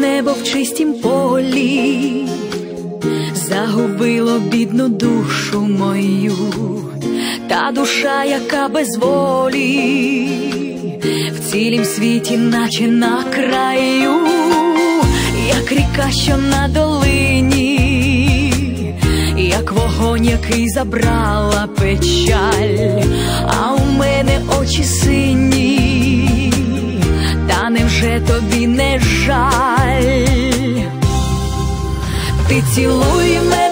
небо в чистім полі, загубило бідну душу мою, та душа, яка без волі, в цілім світі, наче на краю, як ріка, що на долині, як вогонь, який забрала печаль, а у мене очі сині вже тобі не жаль, ти цілуй мене.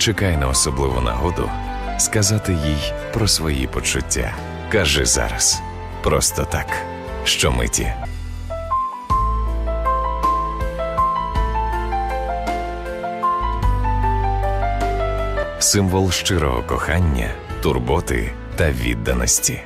чекай на особливу нагоду сказати їй про свої почуття. Кажи зараз просто так, що миті. Символ щирого кохання, турботи та відданості.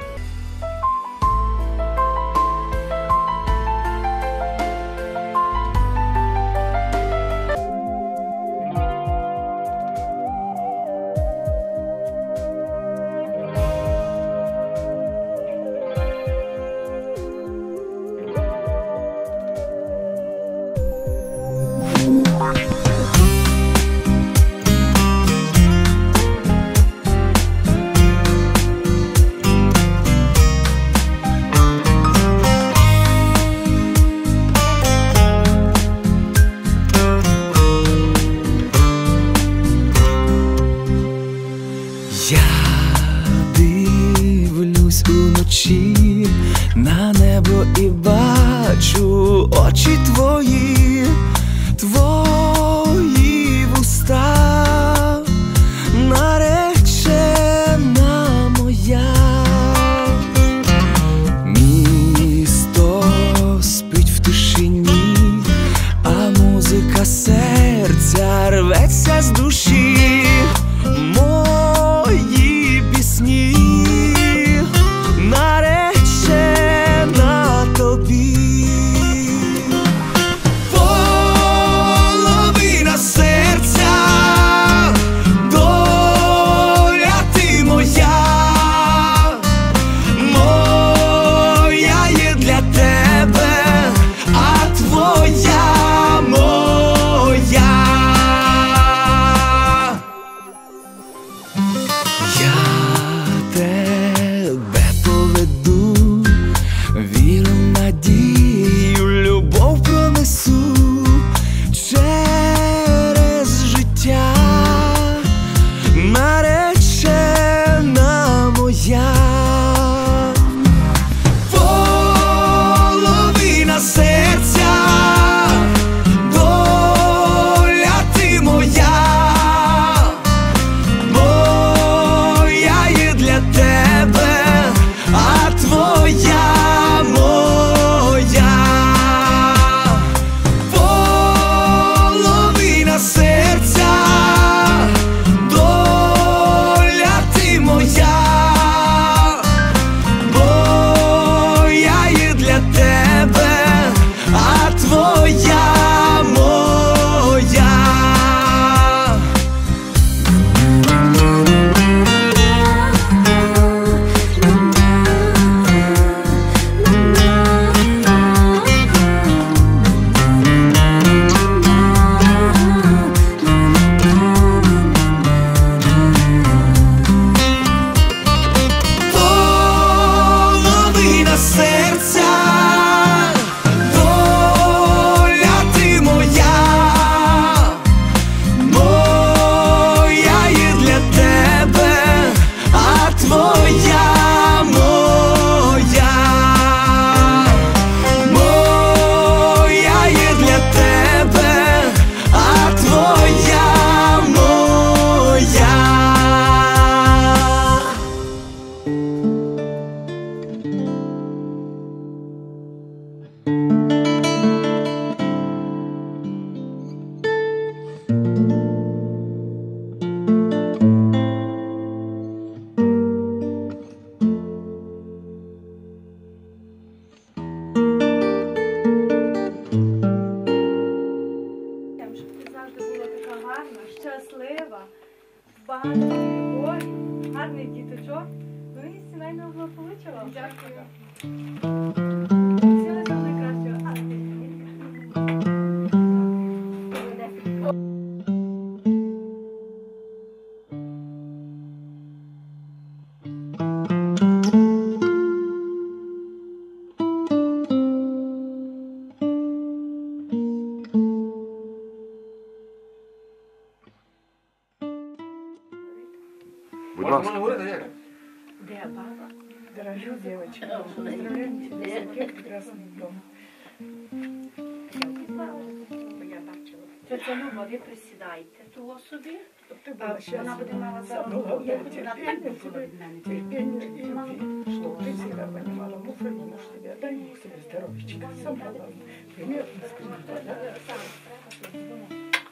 А сейчас она поднимала забыла ну, я терпение тебе, терпение и любви, чтоб ты всегда понимала мужа и муж тебя. Дай Бог тебе здоровечка, сама главное. Пример из книжного.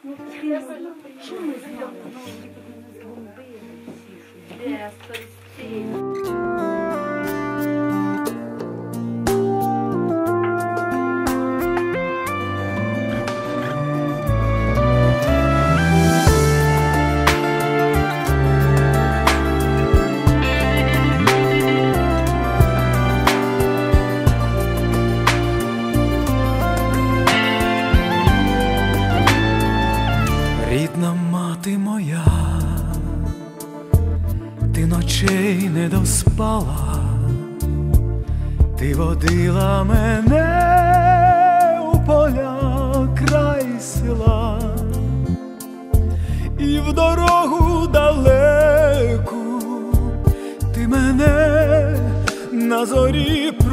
Ну, что мы знаем? Здравствуйте.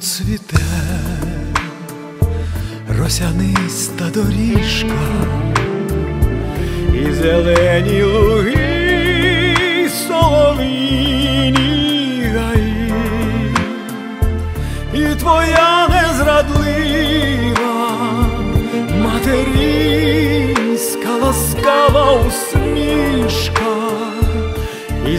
Цвіте росяниста доріжка. І зелені луги, гаї, і твоя незрадлива материнська ласкава усмішка. І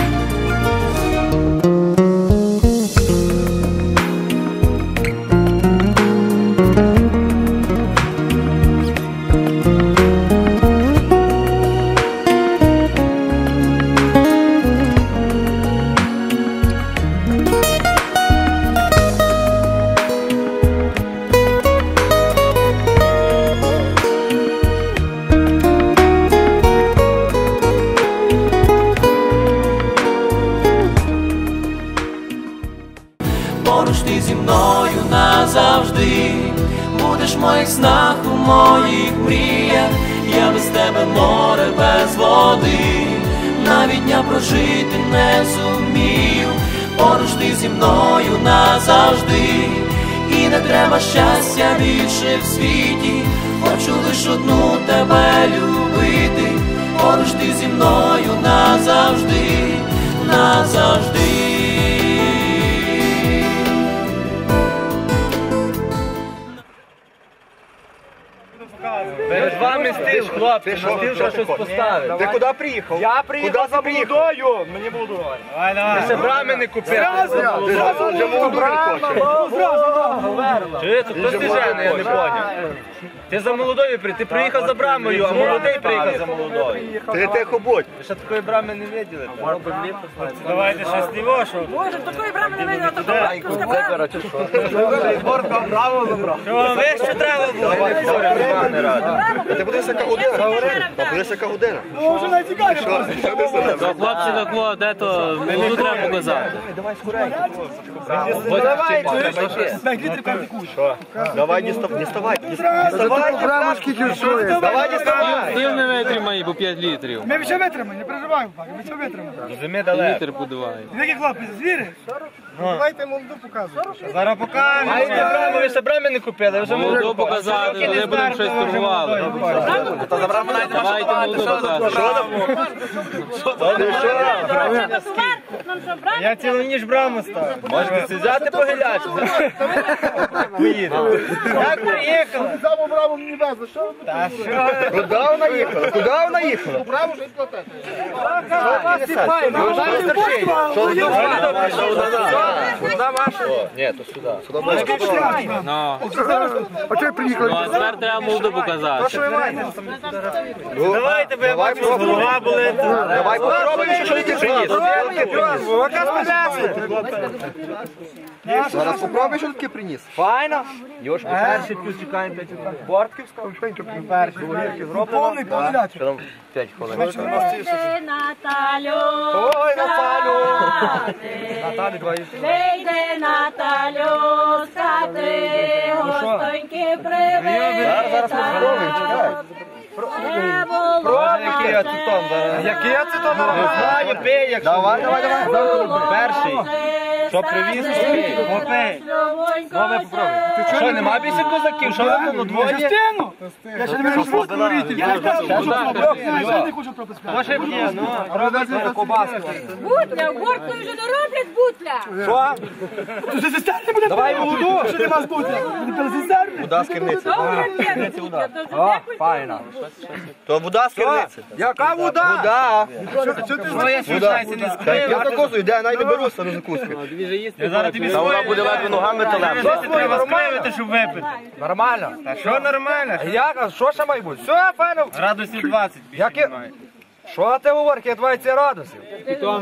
Будеш моїх снах, у моїх мріях, я без тебе море без води, навіть дня прожити не зумію, поруч ти зі мною назавжди, і не треба щастя більше в світі, хочу лиш одну тебе любити, поруч ти зі мною назавжди, назавжди. Хлопці, стил що щось поставити. Ти куди приїхав? Я приїхав за молодою, мені молодою. Давай, давай. Ти ще брами не купив. Ти зразу вже. Чи це хто ти жене, я не поняв. Ти за молодою при, ти приїхав за брамою, а молодий приїхав за молодою. Ти тихо будь. Ви ще такої брами не виділи? Давайте щось лівошу. Боже, такої брами не видно, такої Що ви що треба було? Ти подивися, яка година. Яка година. Ну, вже ти себе? То хлопці тако, де то молоду треба показати. Давай, не став- не ставай. Не ставай, не ставай. Давай, не ставай. Стіл не витримає по 5 літрів. Ми ще витримаємо, не переживаємо, ми ще витримаємо. Зими далеко. Літр подуває. Які хлопці, звіри? Давайте молоду показуємо. Зараз покажемо. А йде браму, ви ще брами не купили, вже Молоду показати, вони будемо щось турбували. То за браму найдемо, торгували. Давайте молоду показати. Я цілу ніж браму став. Можете взяти погиляти. Поїде. Як приїхали? Саму браво мені везли, що? Та що? Куди вона їхала? Куди вона їхала? Браво вже й платити. Ні, то сюди. Ну, А чого приїхали? ну а тепер треба молоду показати. Давайте, бо я бачу, що попробуй. голова болить. Давай попробуємо, що ти приніс. Яка сподобається? Зараз попробуй, що таке приніс. Файно. Йош, перший плюс чекаємо 5 хвилин. Бортківська. Перший. Огірки зробимо. Повний повідач. Що там 5 хвилин? Наталю, Ой, Наталю. Наталю, Вийди, Наталю, з хати, гостоньки привіта. Не було Який ацетон? Який ацетон? Давай, давай, давай. Перший. Що привіз? Попей. Мами попробуй. Що, нема більше козаків? Що ви там двоє? Я ще не можу говорити. Я ще не хочу пропускати. Може б'є, ну. Робить кобаску. Бутля, в горку вже не роблять бутля. Що? Ти зістерне буде? Давай молоду! Що нема збути? Буде зістерне? Вода з керниці. Бутля, то. Файна. То вода з керниці. Яка вода? Вода. Що ти Так, я таку йде, навіть не беруся на закуски. Я зараз тобі вона буде ледве ногами талем. Треба скривити, щоб випити. Нормально. Та що нормально? Як? А що ще має бути? Все, файно. Градусів 20. Які? Що ти говориш? Які 20 градусів? Ого,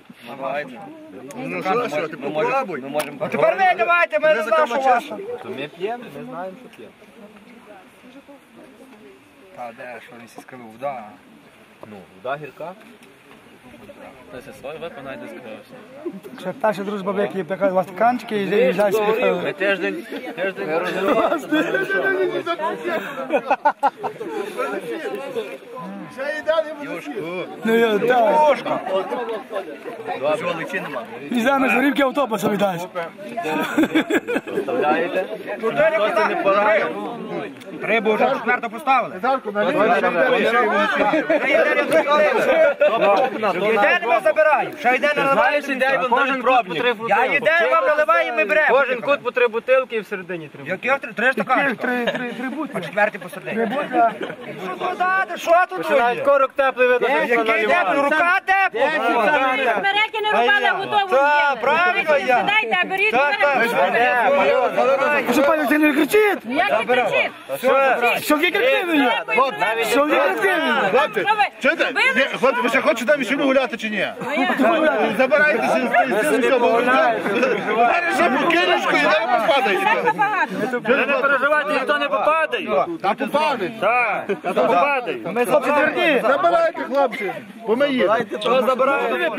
Давайте. Ну що, що, ти попробуй. А тепер не давайте, ми не знаємо, що ваше. То ми п'ємо, ми знаємо, що п'ємо. Та де, що він сі сказав, вода. Ну, вода гірка. Це свой випа найде скривився. Ще перша дружба вики, яка у вас стаканчики і заїжджай собі. Ми тиждень, тиждень Ну я так. Добре, чи нема. І замість горівки автобуса віддасть. Вставляєте. Хтось не пора. Рибу вже четверто поставили. Єден ми забираємо. Ще йде на Знаєш, ідей кожен пробник. Я єден вам наливаю, ми беремо. Кожен кут по три бутилки і всередині три бутилки. Три? Три стаканчика. Три, три, три будь. А четвертий посередині. Що тут дати? Що тут Навіть корок теплий видно. Який теплий? Рука тепла. Смереки не рубали, готову Так, правильно я. Сідайте, беріть. Що пані, ти не кричить? Як не кричить? Що ви кричили? Що ви? Хлопці, Чуєте? Хлопці, ви ще хочете там весілю гуляти чи ні? Забирайтеся з тим, ще і не попадаєте. Не переживайте, ніхто не попадає. Та попадають. Так, та попадає. Ми хлопці тверді. Забирайте, хлопці, бо ми їдемо. Що забираєте?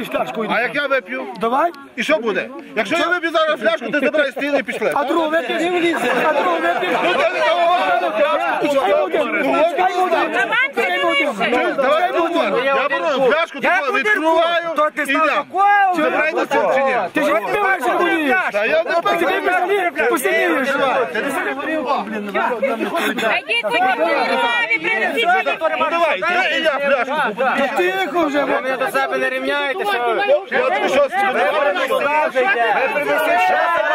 А як я вип'ю? Давай. І що буде? Якщо я вип'ю зараз фляжку, ти забирай стіни і пішли. А другу вип'єш Не влізе. А другу вип'єш. Ну, ти не. Пускай будемо. Давайте Давай говоримо. Я беру фляжку, таку відкриваю і йдемо. Забирайте чи ні? Ти ж випиваєш, а будеш. Та я не Ти вип'єш, посидієш. Йдіть, ходіть, лаві, принесіть мені. Ну давай, ти і я фляжку. Тихо вже. Ви мене до себе не рівняєте, що ви? Я тобі що скажу? Ви принесіть ще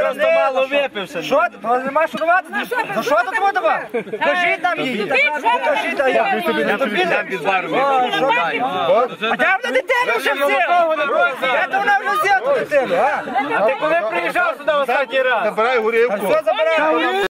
просто мало випивши. Що? Ну нема що давати? Ну що тут буде давати? Кажіть нам її. Кажіть, а я. Я під баром. А де вона дитину вже взяла? Де вона вже взяла ту дитину, а? А ти коли приїжджав сюди останній раз? Забирай горівку. Все забирай.